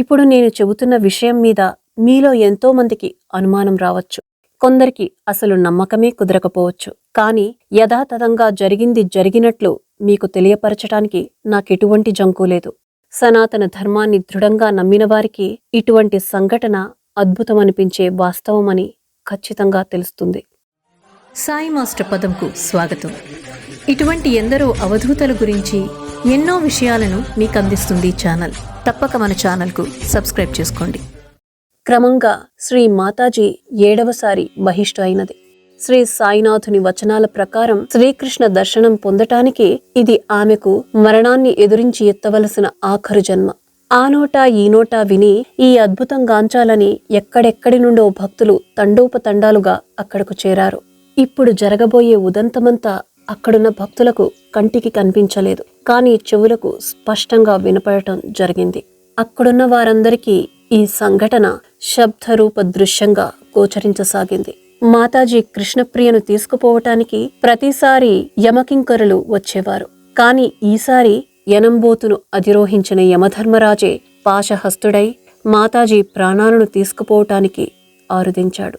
ఇప్పుడు నేను చెబుతున్న విషయం మీద మీలో ఎంతోమందికి అనుమానం రావచ్చు. కొందరికి అసలు నమ్మకమే కుదరకపోవచ్చు. కానీ యథాతథంగా జరిగింది జరిగినట్లు మీకు తెలియపరచటానికి నాకెటువంటి జంకు లేదు. సనాతన ధర్మాన్ని దృఢంగా నమ్మిన వారికి ఇటువంటి సంఘటన అద్భుతమనిపించే వాస్తవమని ఖచ్చితంగా తెలుస్తుంది. సాయి మాస్టర్ పదంకు స్వాగతం. ఇటువంటి ఎందరో అవధూతల గురించి ఎన్నో విషయాలను మీకు అందిస్తుంది ఈ ఛానల్. తప్పక మన ఛానల్కు సబ్స్క్రైబ్ చేసుకోండి. క్రమంగా శ్రీ మాతాజీ ఏడవసారి బహిష్టు అయినది శ్రీ సాయినాథుని వచనాల ప్రకారం శ్రీకృష్ణ దర్శనం పొందటానికి ఇది ఆమెకు మరణాన్ని ఎదురించి ఎత్తవలసిన ఆఖరు జన్మ. ఆ నోటా ఈ నోటా విని ఈ అద్భుతం గాంచాలని ఎక్కడెక్కడి నుండో భక్తులు తండోపతండాలుగా అక్కడకు చేరారు. ఇప్పుడు జరగబోయే ఉదంతమంతా అక్కడున్న భక్తులకు కంటికి కనిపించలేదు. కానీ చెవులకు స్పష్టంగా వినపడటం జరిగింది. అక్కడున్న వారందరికీ ఈ సంఘటన శబ్దరూప దృశ్యంగా గోచరించసాగింది. మాతాజీ కృష్ణప్రియను తీసుకుపోవటానికి ప్రతిసారి యమకింకరులు వచ్చేవారు. కాని ఈసారి యనంబోతును అధిరోహించిన యమధర్మరాజే పాశహస్తుడై మాతాజీ ప్రాణాలను తీసుకుపోవటానికి ఆరుదించాడు.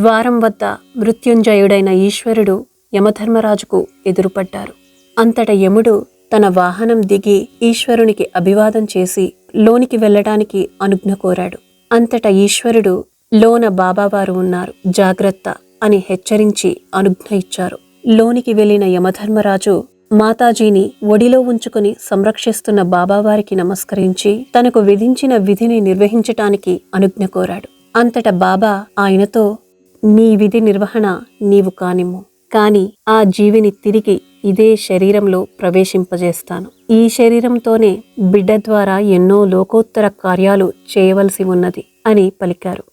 ద్వారం వద్ద మృత్యుంజయుడైన ఈశ్వరుడు యమధర్మరాజుకు ఎదురుపడ్డారు. అంతట యముడు తన వాహనం దిగి ఈశ్వరునికి అభివాదం చేసి లోనికి వెళ్ళడానికి అనుజ్ఞ కోరాడు. అంతట ఈశ్వరుడు లోన బాబావారు ఉన్నారు జాగ్రత్త అని హెచ్చరించి అనుజ్ఞ ఇచ్చారు. లోనికి వెళ్ళిన యమధర్మరాజు మాతాజీని ఒడిలో ఉంచుకుని సంరక్షిస్తున్న బాబావారికి నమస్కరించి తనకు విధించిన విధిని నిర్వహించటానికి అనుజ్ఞ కోరాడు. అంతట బాబా ఆయనతో నీ విధి నిర్వహణ నీవు కానిమ్ము. కాని ఆ జీవిని తిరిగి ఇదే శరీరంలో ప్రవేశింపజేస్తాను. ఈ శరీరంతోనే బిడ్డ ద్వారా ఎన్నో లోకోత్తర కార్యాలు చేయవలసి ఉన్నది అని పలికారు.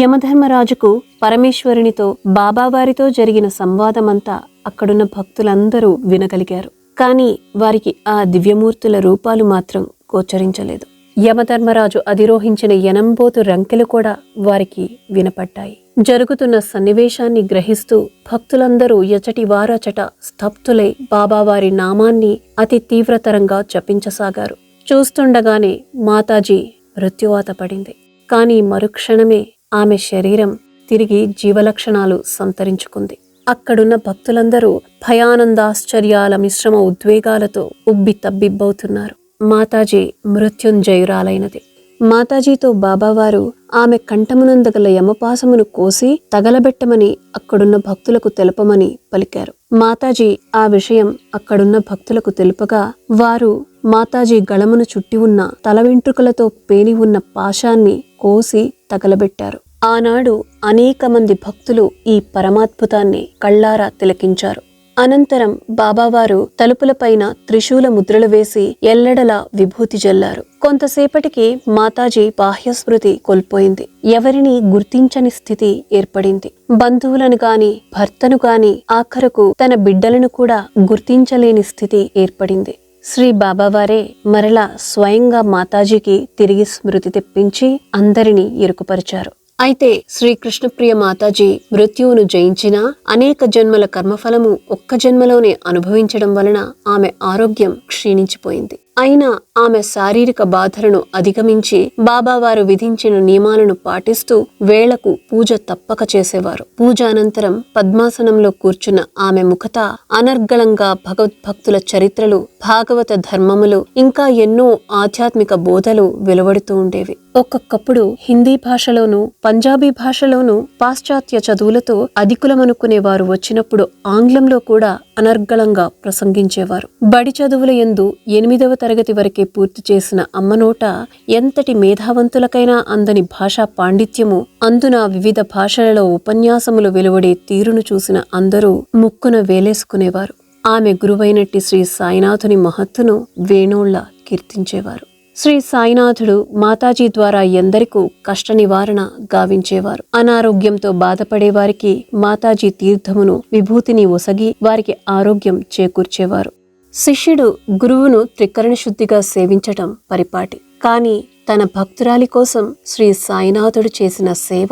యమధర్మరాజుకు పరమేశ్వరునితో బాబావారితో జరిగిన సంవాదమంతా అక్కడున్న భక్తులందరూ వినగలిగారు. కానీ వారికి ఆ దివ్యమూర్తుల రూపాలు మాత్రం గోచరించలేదు. యమధర్మరాజు అధిరోహించిన ఎనంబోతు రంకెలు కూడా వారికి వినపడ్డాయి. జరుగుతున్న సన్నివేశాన్ని గ్రహిస్తూ భక్తులందరూ ఎచటి వారచట స్తబ్దులై బాబావారి నామాన్ని అతి తీవ్రతరంగా జపించసాగారు. చూస్తుండగానే మాతాజీ మృత్యువాత పడింది. కానీ మరుక్షణమే ఆమె శరీరం తిరిగి జీవలక్షణాలు సంతరించుకుంది. అక్కడున్న భక్తులందరూ భయానందాశ్చర్యాల మిశ్రమ ఉద్వేగాలతో ఉబ్బి తబ్బిబ్బవుతున్నారు. మాతాజీ మృత్యుంజయురాలైనది. మాతాజీతో బాబావారు ఆమె కంఠమునందగల యమపాసమును కోసి తగలబెట్టమని అక్కడున్న భక్తులకు తెలపమని పలికారు. మాతాజీ ఆ విషయం అక్కడున్న భక్తులకు తెలుపగా వారు మాతాజీ గళమును చుట్టి ఉన్న తల వెంట్రుకలతో పేని ఉన్న పాశాన్ని కోసి తగలబెట్టారు. ఆనాడు అనేక మంది భక్తులు ఈ పరమాద్భుతాన్ని కళ్ళారా తిలకించారు. అనంతరం బాబావారు తలుపులపైన త్రిశూల ముద్రలు వేసి ఎల్లడలా విభూతి జల్లారు. కొంతసేపటికి మాతాజీ బాహ్యస్మృతి కోల్పోయింది. ఎవరిని గుర్తించని స్థితి ఏర్పడింది. బంధువులను గాని భర్తను గాని ఆఖరకు తన బిడ్డలను కూడా గుర్తించలేని స్థితి ఏర్పడింది. శ్రీ బాబావారే మరలా స్వయంగా మాతాజీకి తిరిగి స్మృతి తెప్పించి అందరినీ ఇరుకుపరిచారు. అయితే శ్రీకృష్ణప్రియ మాతాజీ మృత్యువును జయించినా అనేక జన్మల కర్మఫలము ఒక్క జన్మలోనే అనుభవించడం వలన ఆమె ఆరోగ్యం క్షీణించిపోయింది. అయినా ఆమె శారీరక బాధలను అధిగమించి బాబావారు విధించిన నియమాలను పాటిస్తూ వేళకు పూజ తప్పక చేసేవారు. పూజ అనంతరం పద్మాసనంలో కూర్చున్న ఆమె ముఖత అనర్గళంగా భగవద్భక్తుల చరిత్రలు భాగవత ధర్మములు ఇంకా ఎన్నో ఆధ్యాత్మిక బోధలు వెలువడుతూ ఉండేవి. ఒక్కొక్కప్పుడు హిందీ భాషలోనూ పంజాబీ భాషలోనూ పాశ్చాత్య చదువులతో అధికులమనుకునే వారు వచ్చినప్పుడు ఆంగ్లంలో కూడా అనర్గళంగా ప్రసంగించేవారు. బడి చదువుల ఎందు ఎనిమిదవ తరగతి వరకే పూర్తి చేసిన అమ్మనోట ఎంతటి మేధావంతులకైనా అందని భాషా పాండిత్యము అందున వివిధ భాషలలో ఉపన్యాసములు వెలువడే తీరును చూసిన అందరూ ముక్కున వేలేసుకునేవారు. ఆమె గురువైనట్టి శ్రీ సాయినాథుని మహత్తును వేణోళ్ళ కీర్తించేవారు. శ్రీ సాయినాథుడు మాతాజీ ద్వారా ఎందరికూ కష్ట నివారణ గావించేవారు. అనారోగ్యంతో బాధపడే వారికి మాతాజీ తీర్థమును విభూతిని ఒసగి వారికి ఆరోగ్యం చేకూర్చేవారు. శిష్యుడు గురువును త్రికరణ శుద్ధిగా సేవించటం పరిపాటి. కాని తన భక్తురాలి కోసం శ్రీ సాయినాథుడు చేసిన సేవ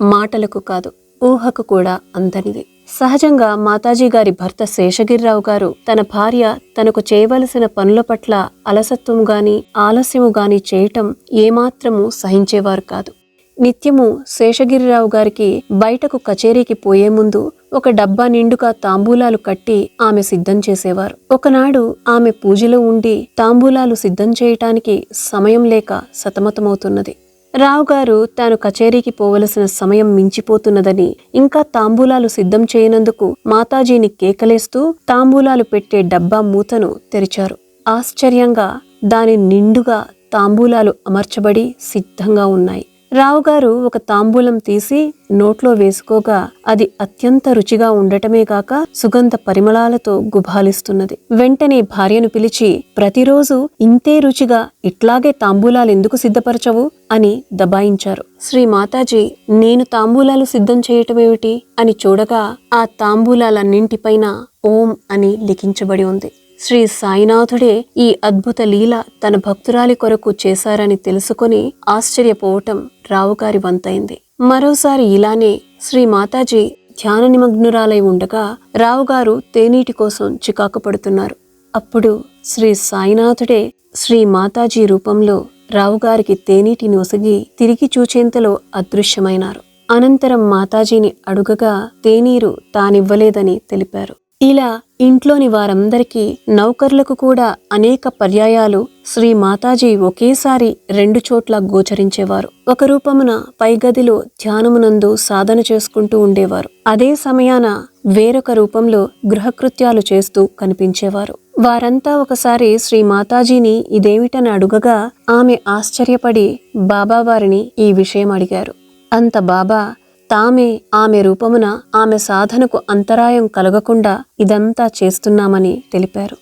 మాటలకు కాదు ఊహకు కూడా అందనిది. సహజంగా మాతాజీ గారి భర్త శేషగిరిరావు గారు తన భార్య తనకు చేయవలసిన పనుల పట్ల అలసత్వం గాని ఆలస్యము గాని చేయటం ఏమాత్రము సహించేవారు కాదు. నిత్యము శేషగిరిరావు గారికి బయటకు కచేరీకి పోయే ముందు ఒక డబ్బా నిండుగా తాంబూలాలు కట్టి ఆమె సిద్ధం చేసేవారు. ఒకనాడు ఆమె పూజలో ఉండి తాంబూలాలు సిద్ధం చేయటానికి సమయం లేక సతమతమవుతున్నది. రావు గారు తాను కచేరీకి పోవలసిన సమయం మించిపోతున్నదని ఇంకా తాంబూలాలు సిద్ధం చేయనందుకు మాతాజీని కేకలేస్తూ తాంబూలాలు పెట్టే డబ్బా మూతను తెరిచారు. ఆశ్చర్యంగా దాని నిండుగా తాంబూలాలు అమర్చబడి సిద్ధంగా ఉన్నాయి. రావుగారు ఒక తాంబూలం తీసి నోట్లో వేసుకోగా అది అత్యంత రుచిగా ఉండటమే కాక సుగంధ పరిమళాలతో గుబాలిస్తున్నది వెంటనే భార్యను పిలిచి ప్రతిరోజు ఇంతే రుచిగా ఇట్లాగే తాంబూలాలు ఎందుకు సిద్ధపరచవు? అని దబాయించారు. శ్రీ మాతాజీ నేను తాంబూలాలు సిద్ధం చేయటమేమిటి? అని చూడగా ఆ తాంబూలాలన్నింటిపైన ఓం అని లిఖించబడి ఉంది. శ్రీ సాయినాథుడే ఈ అద్భుత లీల తన భక్తురాలి కొరకు చేశారని తెలుసుకొని ఆశ్చర్యపోవటం రావుగారి వంతైంది. మరోసారి ఇలానే శ్రీ మాతాజీ ధ్యాన నిమగ్నురాలై ఉండగా రావుగారు తేనీటి కోసం చికాకు పడుతున్నారు. అప్పుడు శ్రీ సాయినాథుడే శ్రీ మాతాజీ రూపంలో రావుగారికి తేనీటిని ఒసగి తిరిగి చూచేంతలో అదృశ్యమైనారు. అనంతరం మాతాజీని అడుగగా తేనీరు తానివ్వలేదని తెలిపారు. ఇలా ఇంట్లోని వారందరికీ నౌకర్లకు కూడా అనేక పర్యాయాలు శ్రీ మాతాజీ ఒకేసారి రెండు చోట్ల గోచరించేవారు. ఒక రూపమున పైగదిలో ధ్యానమునందు సాధన చేసుకుంటూ ఉండేవారు. అదే సమయాన వేరొక రూపంలో గృహకృత్యాలు చేస్తూ కనిపించేవారు. వారంతా ఒకసారి శ్రీ మాతాజీని ఇదేమిటని అడుగగా ఆమె ఆశ్చర్యపడి బాబావారిని ఈ విషయం అడిగారు. అంత బాబా తామే ఆమె రూపమున ఆమె సాధనకు అంతరాయం కలగకుండా ఇదంతా చేస్తున్నామని తెలిపారు.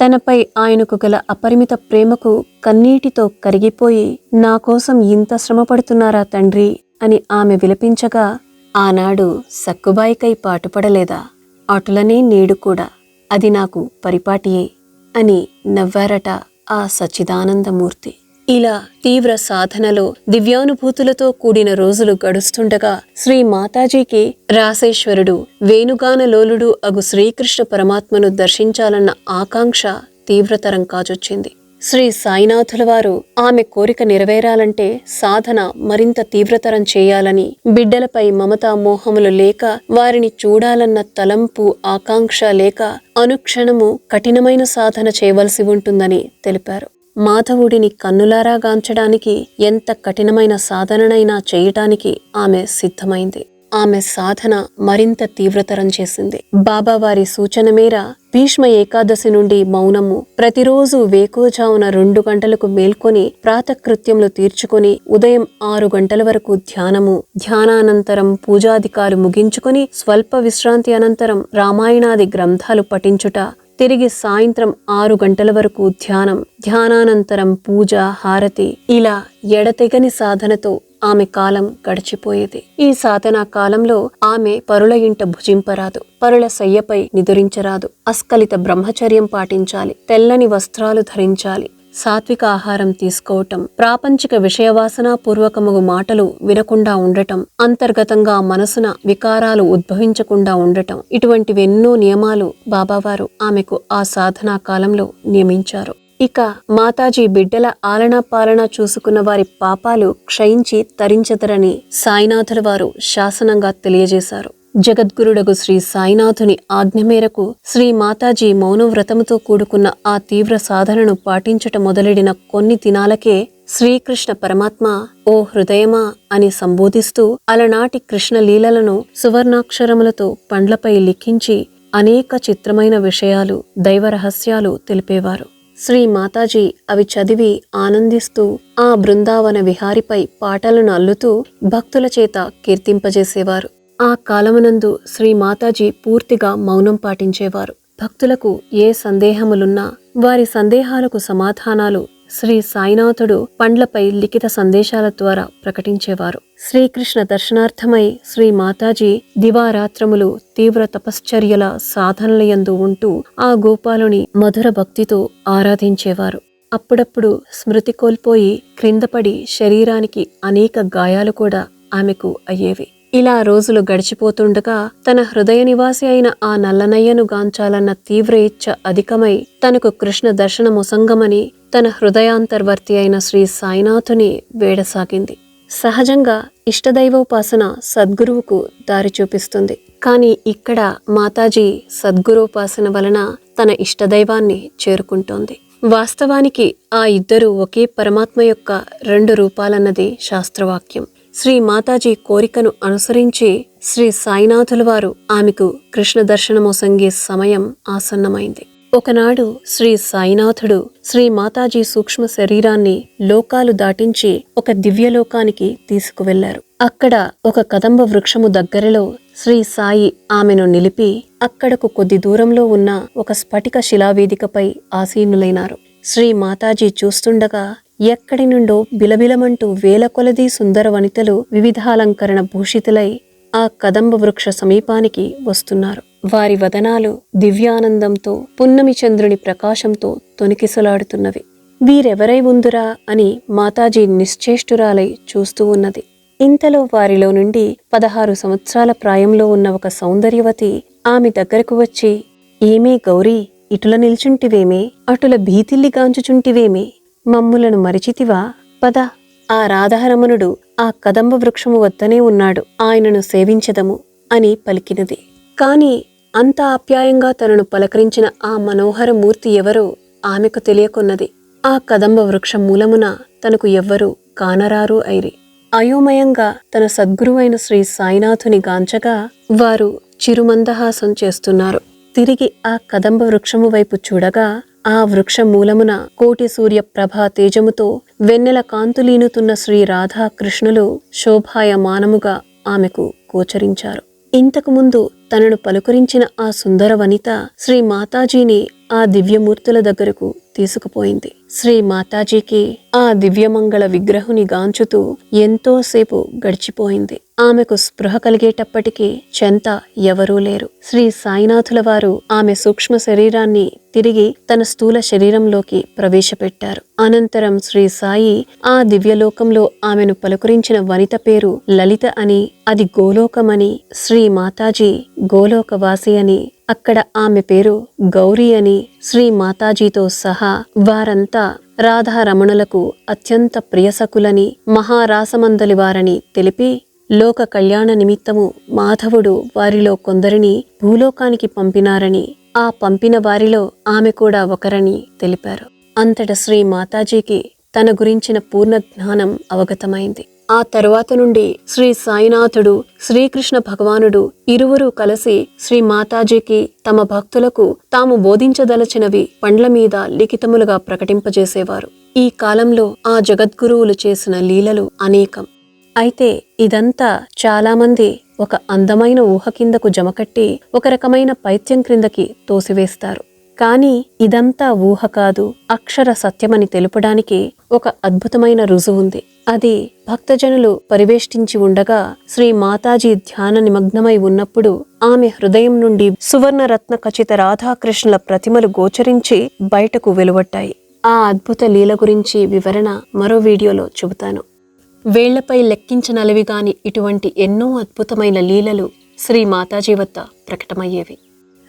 తనపై ఆయనకు గల అపరిమిత ప్రేమకు కన్నీటితో కరిగిపోయి నా కోసం ఇంత శ్రమపడుతున్నారా తండ్రి? అని ఆమె విలపించగా ఆనాడు సక్కుబాయికై పాటుపడలేదా? అటులనే నేడు కూడా అది నాకు పరిపాటియే అని నవ్వారట ఆ సచ్చిదానందమూర్తి. ఇలా తీవ్ర సాధనలో దివ్యానుభూతులతో కూడిన రోజులు గడుస్తుండగా శ్రీ మాతాజీకి రాసేశ్వరుడు వేణుగానలోలుడు అగు శ్రీకృష్ణ పరమాత్మను దర్శించాలన్న ఆకాంక్ష తీవ్రతరం కాజొచ్చింది. శ్రీ సాయినాథుల వారు ఆమె కోరిక నెరవేరాలంటే సాధన మరింత తీవ్రతరం చేయాలని బిడ్డలపై మమతా మోహములు లేక వారిని చూడాలన్న తలంపు ఆకాంక్ష లేక అనుక్షణము కఠినమైన సాధన చేయవలసి ఉంటుందని తెలిపారు. మాధవుడిని కన్నులారా గాంచడానికి ఎంత కఠినమైన సాధననైనా చేయటానికి ఆమె సిద్ధమైంది. ఆమె సాధన మరింత తీవ్రతరం చేసింది. బాబావారి సూచన మేర భీష్మ ఏకాదశి నుండి మౌనము ప్రతిరోజు వేకోజావున రెండు గంటలకు మేల్కొని ప్రాతకృత్యములు తీర్చుకొని ఉదయం ఆరు గంటల వరకు ధ్యానము ధ్యానానంతరం పూజాధికాలు ముగించుకొని స్వల్ప విశ్రాంతి అనంతరం రామాయణాది గ్రంథాలు పఠించుట తిరిగి సాయంత్రం ఆరు గంటల వరకు ధ్యానం ధ్యానానంతరం పూజ హారతి ఇలా ఎడతెగని సాధనతో ఆమె కాలం గడిచిపోయేది. ఈ సాధనా కాలంలో ఆమె పరుల ఇంట భుజింపరాదు పరుల శయ్యపై నిదురించరాదు. అస్కలిత బ్రహ్మచర్యం పాటించాలి తెల్లని వస్త్రాలు ధరించాలి. సాత్విక ఆహారం తీసుకోవటం ప్రాపంచిక విషయవాసన పూర్వకముగు మాటలు వినకుండా ఉండటం అంతర్గతంగా మనసున వికారాలు ఉద్భవించకుండా ఉండటం ఇటువంటివెన్నో నియమాలు బాబావారు ఆమెకు ఆ సాధనా కాలంలో నియమించారు. ఇక మాతాజీ బిడ్డల ఆలనా పాలన చూసుకున్న వారి పాపాలు క్షయించి తరించదరని సాయినాథుల వారు శాసనంగా తెలియజేశారు. జగద్గురుడగు శ్రీ సాయినాథుని ఆజ్ఞ మేరకు శ్రీ మాతాజీ మౌనవ్రతముతో కూడుకున్న ఆ తీవ్ర సాధనను పాటించట మొదలెడిన కొన్ని దినాలకే శ్రీకృష్ణ పరమాత్మ ఓ హృదయమా అని సంబోధిస్తూ అలనాటి కృష్ణ లీలలను సువర్ణాక్షరములతో పండ్లపై లిఖించి అనేక చిత్రమైన విషయాలు దైవరహస్యాలు తెలిపేవారు. శ్రీ మాతాజీ అవి చదివి ఆనందిస్తూ ఆ బృందావన విహారిపై పాటలను అల్లుతూ భక్తుల చేత కీర్తింపజేసేవారు. ఆ కాలమునందు శ్రీ మాతాజీ పూర్తిగా మౌనం పాటించేవారు. భక్తులకు ఏ సందేహములున్నా వారి సందేహాలకు సమాధానాలు శ్రీ సాయినాథుడు పండ్లపై లిఖిత సందేశాల ద్వారా ప్రకటించేవారు. శ్రీకృష్ణ దర్శనార్థమై శ్రీ మాతాజీ దివారాత్రములు తీవ్ర తపశ్చర్యల సాధనలయందు ఉంటూ ఆ గోపాలుని మధుర భక్తితో ఆరాధించేవారు. అప్పుడప్పుడు స్మృతి కోల్పోయి క్రిందపడి శరీరానికి అనేక గాయాలు కూడా ఆమెకు అయ్యేవి. ఇలా రోజులు గడిచిపోతుండగా తన హృదయ నివాసి అయిన ఆ నల్లనయ్యను గాంచాలన్న తీవ్ర ఇచ్ఛ అధికమై తనకు కృష్ణ దర్శనముసంగమని తన హృదయాంతర్వర్తి అయిన శ్రీ సాయినాథుని వేడసాగింది. సహజంగా ఇష్టదైవోపాసన సద్గురువుకు దారి చూపిస్తుంది. కానీ ఇక్కడ మాతాజీ సద్గురోపాసన వలన తన ఇష్టదైవాన్ని చేరుకుంటోంది. వాస్తవానికి ఆ ఇద్దరు ఒకే పరమాత్మ యొక్క రెండు రూపాలన్నది శాస్త్రవాక్యం. శ్రీ మాతాజీ కోరికను అనుసరించి శ్రీ సాయినాథుల వారు ఆమెకు కృష్ణ దర్శనమొసంగే సమయం ఆసన్నమైంది. ఒకనాడు శ్రీ సాయినాథుడు శ్రీ మాతాజీ సూక్ష్మ శరీరాన్ని లోకాలు దాటించి ఒక దివ్యలోకానికి తీసుకువెళ్ళారు. అక్కడ ఒక కదంబ వృక్షము దగ్గరలో శ్రీ సాయి ఆమెను నిలిపి అక్కడకు కొద్ది దూరంలో ఉన్న ఒక స్ఫటిక శిలావేదికపై ఆసీనులైనారు. శ్రీ మాతాజీ చూస్తుండగా ఎక్కడి నుండో బిలబిలమంటూ వేల కొలది సుందర వనితలు వివిధాలంకరణ భూషితులై ఆ కదంబ వృక్ష సమీపానికి వస్తున్నారు. వారి వదనాలు దివ్యానందంతో పున్నమి చంద్రుని ప్రకాశంతో తొనికిసలాడుతున్నవి. వీరెవరై ఉందురా అని మాతాజీ నిశ్చేష్టురాలై చూస్తూ ఉన్నది. ఇంతలో వారిలో నుండి పదహారు సంవత్సరాల ప్రాయంలో ఉన్న ఒక సౌందర్యవతి ఆమె దగ్గరకు వచ్చి ఏమే గౌరీ ఇటుల నిల్చుంటివేమే? అటుల భీతిల్లి గాంచుచుంటివేమే? మమ్ములను మరిచితివా? పద. ఆ రాధారమణుడు ఆ కదంబ వృక్షము వద్దనే ఉన్నాడు. ఆయనను సేవించదము అని పలికినది. కాని అంత ఆప్యాయంగా తనను పలకరించిన ఆ మనోహర మూర్తి ఎవరో ఆమెకు తెలియకున్నది. ఆ కదంబ వృక్షం మూలమున తనకు ఎవ్వరూ కానరారు ఐరి. అయోమయంగా తన సద్గురువైన శ్రీ సాయినాథుని గాంచగా వారు చిరుమందహాసం చేస్తున్నారు. తిరిగి ఆ కదంబ వృక్షము వైపు చూడగా ఆ వృక్ష మూలమున కోటి సూర్య ప్రభా తేజముతో వెన్నెల కాంతులీనుతున్న శ్రీ రాధాకృష్ణులు శోభాయమానముగా ఆమెకు గోచరించారు. ఇంతకు ముందు తనను పలుకరించిన ఆ సుందర వనిత శ్రీ మాతాజీని ఆ దివ్యమూర్తుల దగ్గరకు తీసుకుపోయింది. శ్రీ మాతాజీకి ఆ దివ్యమంగళ విగ్రహుని గాంచుతూ ఎంతోసేపు గడిచిపోయింది. ఆమెకు స్పృహ కలిగేటప్పటికీ చెంత ఎవరూ లేరు. శ్రీ సాయినాథుల వారు ఆమె సూక్ష్మ శరీరాన్ని తిరిగి తన స్థూల శరీరంలోకి ప్రవేశపెట్టారు. అనంతరం శ్రీ సాయి ఆ దివ్యలోకంలో ఆమెను పలుకరించిన వనిత పేరు లలిత అని అది గోలోకమని శ్రీ మాతాజీ గోలోకవాసి అని అక్కడ ఆమె పేరు గౌరీ అని శ్రీ మాతాజీతో సహా వారంతా రాధారమణులకు అత్యంత ప్రియసకులని మహారాసమందలి వారని తెలిపి లోక కళ్యాణ నిమిత్తము మాధవుడు వారిలో కొందరిని భూలోకానికి పంపినారని ఆ పంపిన వారిలో ఆమె కూడా ఒకరని తెలిపారు. అంతట శ్రీ మాతాజీకి తన గురించిన పూర్ణ జ్ఞానం అవగతమైంది. ఆ తరువాత నుండి శ్రీ సాయినాథుడు శ్రీకృష్ణ భగవానుడు ఇరువురు కలిసి శ్రీ మాతాజీకి తమ భక్తులకు తాము బోధించదలచినవి పండ్ల మీద లిఖితములుగా ప్రకటింపజేసేవారు. ఈ కాలంలో ఆ జగద్గురువులు చేసిన లీలలు అనేకం. అయితే ఇదంతా చాలామంది ఒక అందమైన ఊహ కిందకు జమకట్టి ఒక రకమైన పైత్యం క్రిందకి తోసివేస్తారు. కానీ ఇదంతా ఊహ కాదు అక్షర సత్యమని తెలుపడానికి ఒక అద్భుతమైన రుజువుంది అది భక్తజనులు పరివేష్టించి ఉండగా శ్రీ మాతాజీ ధ్యాన నిమగ్నమై ఉన్నప్పుడు ఆమె హృదయం నుండి సువర్ణరత్న ఖచిత రాధాకృష్ణుల ప్రతిమలు గోచరించి బయటకు వెలువట్టాయి ఆ అద్భుత లీల గురించి వివరణ మరో వీడియోలో చెబుతాను. వేళ్ళపై లెక్కించనలవిగాని ఇటువంటి ఎన్నో అద్భుతమైన లీలలు శ్రీ మాతాజీ వద్ద ప్రకటమయ్యేవి.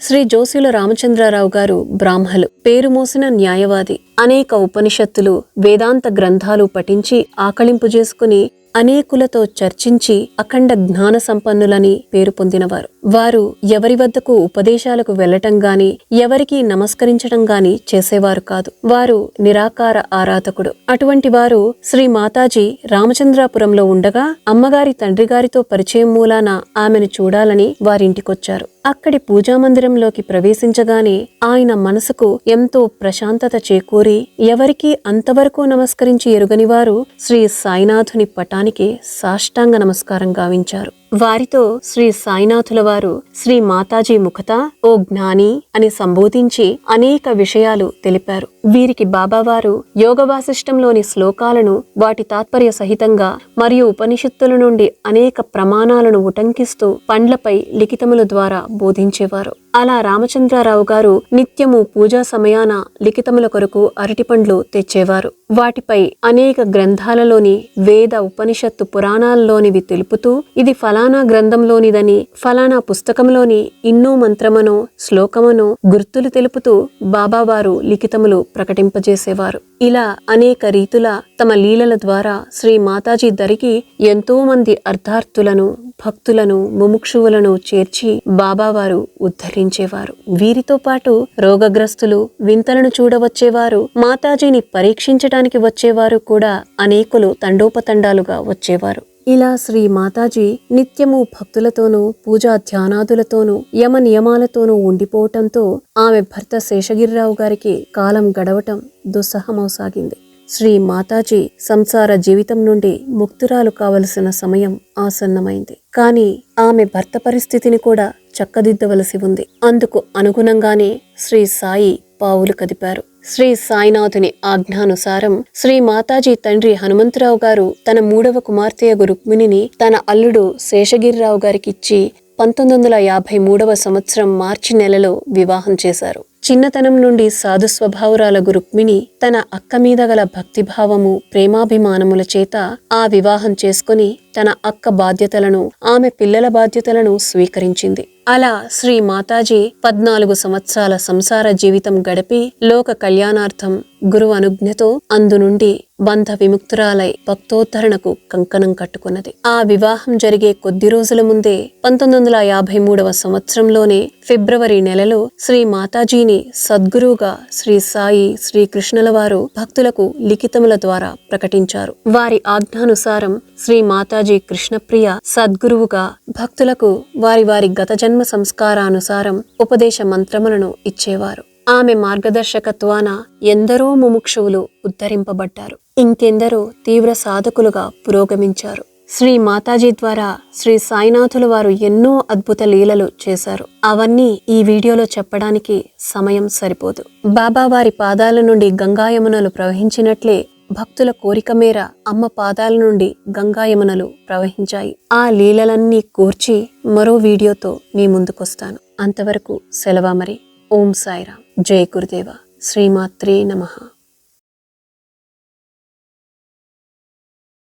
శ్రీ జోసుల రామచంద్రారావు గారు బ్రాహ్మలు. పేరు మోసిన న్యాయవాది. అనేక ఉపనిషత్తులు వేదాంత గ్రంథాలు పఠించి ఆకళింపు చేసుకుని అనేకులతో చర్చించి అఖండ జ్ఞాన సంపన్నులని పేరు పొందినవారు. వారు ఎవరి వద్దకు ఉపదేశాలకు వెళ్ళటం గాని ఎవరికి నమస్కరించటం గాని చేసేవారు కాదు. వారు నిరాకార ఆరాధకుడు. అటువంటి వారు శ్రీ మాతాజీ రామచంద్రాపురంలో ఉండగా అమ్మగారి తండ్రి గారితో పరిచయం మూలాన ఆమెను చూడాలని వారింటికొచ్చారు. అక్కడి పూజామందిరంలోకి ప్రవేశించగానే ఆయన మనసుకు ఎంతో ప్రశాంతత చేకూరి ఎవరికీ అంతవరకు నమస్కరించి ఎరుగని వారు శ్రీ సాయినాథుని పటానికి సాష్టాంగ నమస్కారం గావించారు. వారితో శ్రీ సాయినాథుల వారు శ్రీ మాతాజీ ముఖత ఓ జ్ఞాని అని సంబోధించి అనేక విషయాలు తెలిపారు. వీరికి బాబావారు యోగవాసిష్టంలోని శ్లోకాలను వాటి తాత్పర్య సహితంగా మరియు ఉపనిషత్తుల నుండి అనేక ప్రమాణాలను ఉటంకిస్తూ పండ్లపై లిఖితముల ద్వారా బోధించేవారు. అలా రామచంద్రారావు గారు నిత్యము పూజా సమయాన లిఖితముల కొరకు అరటిపండ్లు తెచ్చేవారు. వాటిపై అనేక గ్రంథాలలోని వేద ఉపనిషత్తు పురాణాల్లోనివి తెలుపుతూ ఇది ఫలానా గ్రంథంలోనిదని ఫలానా పుస్తకంలోని ఇన్నో మంత్రమనో శ్లోకమనో గుర్తులు తెలుపుతూ బాబావారు లిఖితములు ప్రకటింపజేసేవారు. ఇలా అనేక రీతుల తమ లీలల ద్వారా శ్రీ మాతాజీ దరికి ఎంతో మంది అర్థార్థులను భక్తులను ముముక్షువులను చేర్చి బాబావారు ఉద్ధరించేవారు. వీరితో పాటు రోగగ్రస్తులు వింతలను చూడవచ్చేవారు మాతాజీని పరీక్షించటానికి వచ్చేవారు కూడా అనేకులు తండోపతండాలుగా వచ్చేవారు. ఇలా శ్రీ మాతాజీ నిత్యము భక్తులతోనూ పూజా ధ్యానాదులతోనూ యమ నియమాలతోనూ ఉండిపోవటంతో ఆమె భర్త శేషగిరిరావు గారికి కాలం గడవటం దుస్సహమవసాగింది. శ్రీ మాతాజీ సంసార జీవితం నుండి ముక్తురాలు కావలసిన సమయం ఆసన్నమైంది. కాని ఆమె భర్త పరిస్థితిని కూడా చక్కదిద్దవలసి ఉంది. అందుకు అనుగుణంగానే శ్రీ సాయి పావులు కదిపారు. శ్రీ సాయినాథుని ఆజ్ఞానుసారం శ్రీ మాతాజీ తండ్రి హనుమంతరావు గారు తన మూడవ కుమార్తె రుక్మిణిని తన అల్లుడు శేషగిరిరావు గారికిచ్చి పంతొమ్మిది వందల యాభై మూడవ సంవత్సరం మార్చి నెలలో వివాహం చేశారు. చిన్నతనం నుండి సాధు స్వభావురాలగు రుక్మిణి తన అక్క మీద గల భక్తిభావము ప్రేమాభిమానముల చేత ఆ వివాహం చేసుకుని తన అక్క బాధ్యతలను ఆమె పిల్లల బాధ్యతలను స్వీకరించింది. అలా శ్రీ మాతాజీ పద్నాలుగు సంవత్సరాల సంసార జీవితం గడిపి లోక కళ్యాణార్థం గురువు అనుజ్ఞతో అందు నుండి బంధ విముక్తురాలై భక్తోత్తరణకు కంకణం కట్టుకున్నది. ఆ వివాహం జరిగే కొద్ది రోజుల ముందే పంతొమ్మిది వందల యాభై మూడవ సంవత్సరంలోనే ఫిబ్రవరి నెలలో శ్రీ మాతాజీని సద్గురువుగా శ్రీ సాయి శ్రీకృష్ణుల వారు భక్తులకు లిఖితముల ద్వారా ప్రకటించారు. వారి ఆజ్ఞానుసారం శ్రీ మాతాజీ కృష్ణప్రియ సద్గురువుగా భక్తులకు వారి వారి గత జన్మ సంస్కారానుసారం ఉపదేశ మంత్రములను ఇచ్చేవారు. ఆమె మార్గదర్శకత్వాన ఎందరో ముముక్షువులు ఉద్ధరింపబడ్డారు. ఇంకెందరో తీవ్ర సాధకులుగా పురోగమించారు. శ్రీ మాతాజీ ద్వారా శ్రీ సాయినాథుల వారు ఎన్నో అద్భుత లీలలు చేశారు. అవన్నీ ఈ వీడియోలో చెప్పడానికి సమయం సరిపోదు. బాబా వారి పాదాల నుండి గంగాయమునలు ప్రవహించినట్లే భక్తుల కోరిక మేర అమ్మ పాదాల నుండి గంగాయమునలు ప్రవహించాయి. ఆ లీలలన్నీ కూర్చి మరో వీడియోతో మీ ముందుకొస్తాను. అంతవరకు సెలవా మరి? ఓం సాయిరా జయ గురుదేవ. శ్రీమాత్రే నమః.